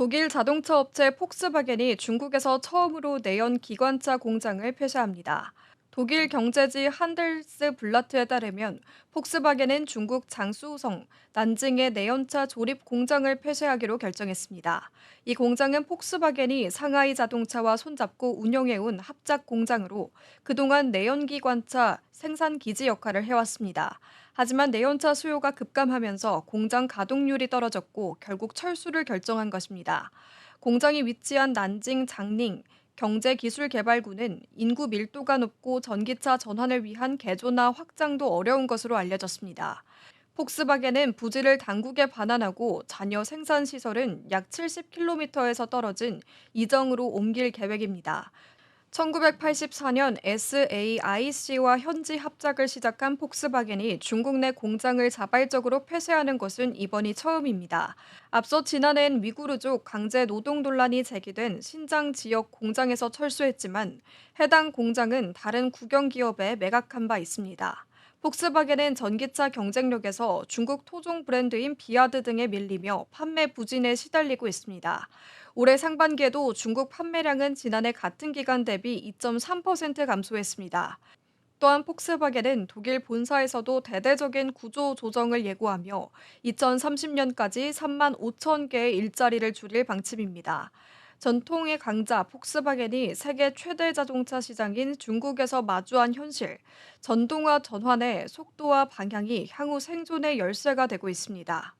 독일 자동차 업체 폭스바겐이 중국에서 처음으로 내연 기관차 공장을 폐쇄합니다. 독일 경제지 한델스 블라트에 따르면 폭스바겐은 중국 장수성 난징의 내연차 조립 공장을 폐쇄하기로 결정했습니다. 이 공장은 폭스바겐이 상하이 자동차와 손잡고 운영해온 합작 공장으로 그동안 내연기관차 생산 기지 역할을 해왔습니다. 하지만 내연차 수요가 급감하면서 공장 가동률이 떨어졌고 결국 철수를 결정한 것입니다. 공장이 위치한 난징 장ninh 경제기술개발구는 인구 밀도가 높고 전기차 전환을 위한 개조나 확장도 어려운 것으로 알려졌습니다. 폭스바겐은 부지를 당국에 반환하고 잔여 생산 시설은 약 70km에서 떨어진 이정으로 옮길 계획입니다. 1984년 SAIC와 현지 합작을 시작한 폭스바겐이 중국 내 공장을 자발적으로 폐쇄하는 것은 이번이 처음입니다. 앞서 지난해엔 위구르족 강제 노동 논란이 제기된 신장 지역 공장에서 철수했지만 해당 공장은 다른 국영 기업에 매각한 바 있습니다. 폭스바겐은 전기차 경쟁력에서 중국 토종 브랜드인 비아드 등에 밀리며 판매 부진에 시달리고 있습니다. 올해 상반기에도 중국 판매량은 지난해 같은 기간 대비 2.3% 감소했습니다. 또한 폭스바겐은 독일 본사에서도 대대적인 구조 조정을 예고하며 2030년까지 3만 5천 개의 일자리를 줄일 방침입니다. 전통의 강자 폭스바겐이 세계 최대 자동차 시장인 중국에서 마주한 현실, 전동화 전환의 속도와 방향이 향후 생존의 열쇠가 되고 있습니다.